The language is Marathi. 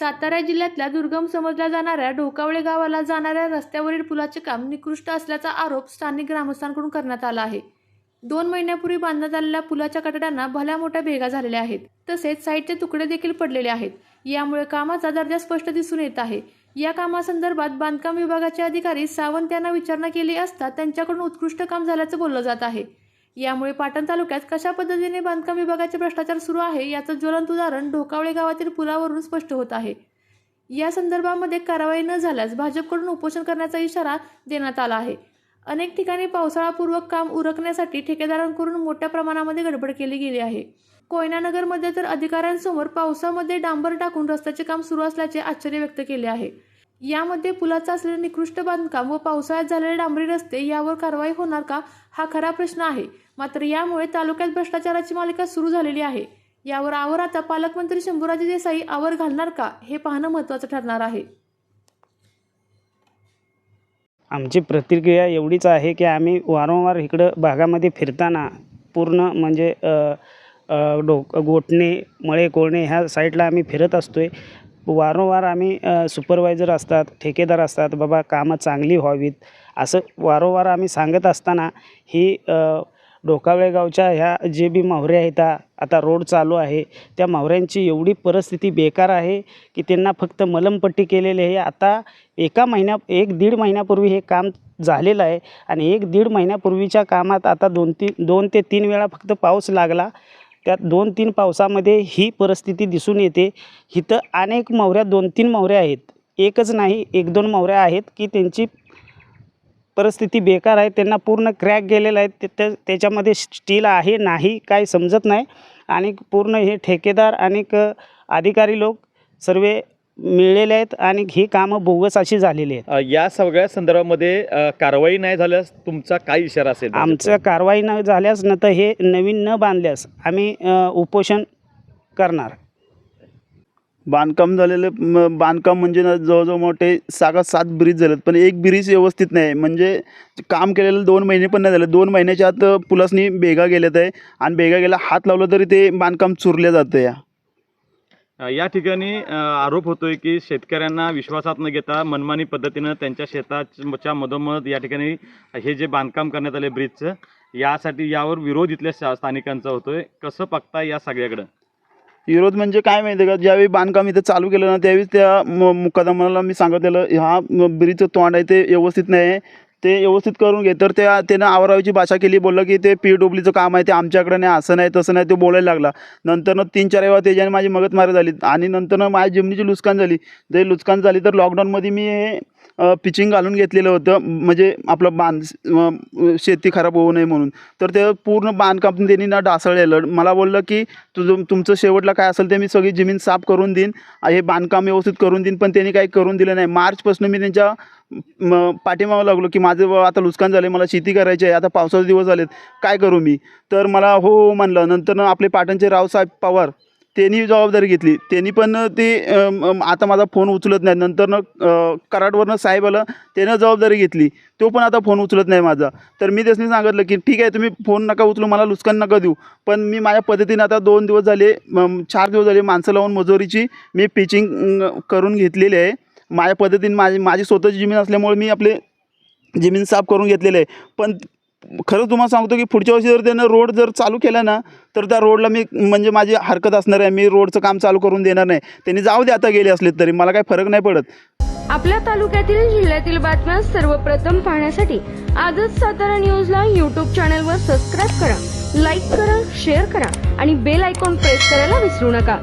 सातारा जिल्ह्यातल्या दुर्गम समजल्या जाणाऱ्या ढोकावळे गावाला जाणाऱ्या रस्त्यावरील पुलाचे काम निकृष्ट असल्याचा आरोप स्थानिक ग्रामस्थांकडून करण्यात आला आहे. दोन महिन्यापूर्वी बांधण्यात आलेल्या पुलाच्या कठड्यांना भल्या मोठ्या भेगा झालेल्या आहेत. तसेच साईडचे तुकडे देखील पडलेले आहेत. यामुळे कामाचा दर्जा स्पष्ट दिसून येत आहे. या कामासंदर्भात बांधकाम विभागाचे अधिकारी सावंत यांना विचारणा केली असता त्यांच्याकडून उत्कृष्ट काम झाल्याचं बोललं जात आहे. यामुळे पाटण तालुक्यात कशा पद्धतीने बांधकाम विभागाचे भ्रष्टाचार सुरू आहे याचं ज्वलंत उदाहरण ढोकावळे गावातील पुलावरून स्पष्ट होत आहे. या संदर्भामध्ये कारवाई न झाल्यास भाजपकडून उपोषण करण्याचा इशारा देण्यात आला आहे. अनेक ठिकाणी पावसाळापूर्वक काम उरकण्यासाठी ठेकेदारांकडून मोठ्या प्रमाणामध्ये गडबड केली गेली आहे. कोयनानगरमध्ये तर अधिकाऱ्यांसमोर पावसामध्ये डांबर टाकून रस्त्याचे काम सुरू असल्याचे आश्चर्य व्यक्त केले आहे. यामध्ये पुलाचा असलेलं निकृष्ट बांधकाम व पावसाळ्यात झालेले डांबरी रस्ते यावर कारवाई होणार का हा खरा प्रश्न आहे. मात्र यामुळे तालुक्यात भ्रष्टाचाराची मालिका सुरू झालेली आहे. यावर आवर आता पालकमंत्री शंभूराजे देसाई आवर घालणार का हे पाहणं महत्त्वाचं ठरणार आहे. आमची प्रतिक्रिया एवढीच आहे की आम्ही वारंवार इकडं भागामध्ये फिरताना पूर्ण म्हणजे डोक गोठणे मळे कोळणे ह्या साईडला आम्ही फिरत असतो आहे वारंवार आम्ही सुपरवायझर असतात ठेकेदार असतात बाबा कामं चांगली व्हावीत. असं वारंवार आम्ही सांगत असताना ही अ, डोकावळे गावच्या ह्या जे बी माहुऱ्या आहेत आता रोड चालू आहे त्या माहुऱ्यांची एवढी परिस्थिती बेकार आहे की त्यांना फक्त मलमपट्टी केलेली आहे. आता एका महिन्या एक दीड महिन्यापूर्वी हे काम झालेलं आहे आणि एक दीड महिन्यापूर्वीच्या कामात आता दोन तीन दोन ते तीन वेळा फक्त पाऊस लागला. त्यात दोन तीन पावसामध्ये ही परिस्थिती दिसून येते. इथं अनेक मवऱ्या दोन तीन मवऱ्या आहेत. एकच नाही एक दोन मवऱ्या आहेत की त्यांची परिस्थिती बेकार आहे त्यांना पूर्ण क्रॅक गेलेलं आहे ते त्याच्यामध्ये स्टील आहे नाही काय समजत नाही. आणि पूर्ण हे ठेकेदार आणि अधिकारी लोक सर्व मिळलेले आहेत आणि ही कामं बोगस अशी झालेली आहेत. अ, या सगळ्या संदर्भामध्ये अ, कारवाई नाही झाल्यास तुमचा काय इशारा असेल? आमचं कारवाई न झाल्यास न तर हे नवीन न बांधल्यास आम्ही अ, उपोषण करणार. बांधकाम झालेलं म- बांधकाम म्हणजे ना जवळजवळ मोठे सहा सात ब्रिज झालेत. पण एक ब्रिज व्यवस्थित नाही. म्हणजे काम केलेलं दोन महिने पण नाही झालं. दोन महिन्याच्या आत पुलासनी बेगा गेल्यात आहे. आणि बेगा गेला हात लावलं तरी ते बांधकाम चुरलं जातं या या ठिकाणी आरोप होतोय की शेतकऱ्यांना विश्वासात न घेता मनमानी पद्धतीनं त्यांच्या शेताच्या मधोमध या ठिकाणी हे जे बांधकाम करण्यात आले ब्रिजचं यासाठी यावर विरोध इथल्या शा- स्थानिकांचा होतोय. कसं बघता या सगळ्याकडं? विरोध म्हणजे काय माहिती आहे का? ज्यावेळी बांधकाम इथं चालू केलं ना त्यावेळी त्या म- मुकादमाला मी सांगितलेलं हा ब्रिजचं तोंड आहे ते व्यवस्थित नाही आहे. ते व्यवस्थित करून घे. तर त्या त्यानं आवरावीची भाषा केली बोललं की ते पी डब्ल्यूचं काम आहे ते आमच्याकडे नाही असं नाही तसं नाही तो बोलायला लागला. नंतरनं तीन चार वेळा त्याच्याने माझी मगतमारी झाली आणि नंतरनं माझ्या जमिनीची नुकसान झाली. जरी नुकसान झाली तर लॉकडाऊनमध्ये मी हे पिचिंग घालून घेतलेलं होतं. म्हणजे आपलं बांध शेती खराब होऊ नये म्हणून. तर ते पूर्ण बांधकाम त्यांनी ना ढासळलेलं. मला बोललं की तुझं तुमचं शेवटला काय असेल ते मी सगळी जमीन साफ करून देईन. हे बांधकाम व्यवस्थित करून देईन पण त्यांनी काही करून दिलं नाही. मार्चपासून मी त्यांच्या म पाठीमागं लागलो की माझं आता नुकसान झालं मला शेती करायची आहे. आता पावसाचे दिवस झालेत काय करू मी? तर मला हो हो म्हणलं. नंतर आपले पाटणचे रावसाहेब पवार त्यांनी जबाबदारी घेतली. त्यांनी पण ते आता माझा फोन उचलत नाही. नंतरनं कराडवरनं साहेब आलं त्यानं जबाबदारी घेतली. तो पण आता फोन उचलत नाही माझा. तर मी त्यासनी सांगितलं की ठीक आहे तुम्ही फोन नका उचलू मला नुकसान नका देऊ. पण मी माझ्या पद्धतीने आता दोन दिवस झाले चार दिवस झाले माणसं लावून मजुरीची मी पिचिंग करून घेतलेली आहे. माझ्या पद्धतीने माझी माझी स्वतःची जमीन असल्यामुळे मी आपले जमीन साफ करून घेतलेलं आहे. पण खरं तुम्हाला सांगतो की पुढच्या वर्षी जर त्यानं रोड जर चालू केला ना तर त्या रोडला मी म्हणजे माझी हरकत असणार आहे. मी रोडचं काम चालू करून देणार नाही. त्यांनी जाऊ दे आता गेले असले तरी. मला काही फरक नाही पडत. आपल्या तालुक्यातील जिल्ह्यातील बातम्या सर्वप्रथम पाहण्यासाठी आजच सातारा न्यूजला यूट्यूब चॅनलवर सबस्क्राईब करा लाईक करा शेअर करा आणि बेल आयकॉन प्रेस करायला विसरू नका.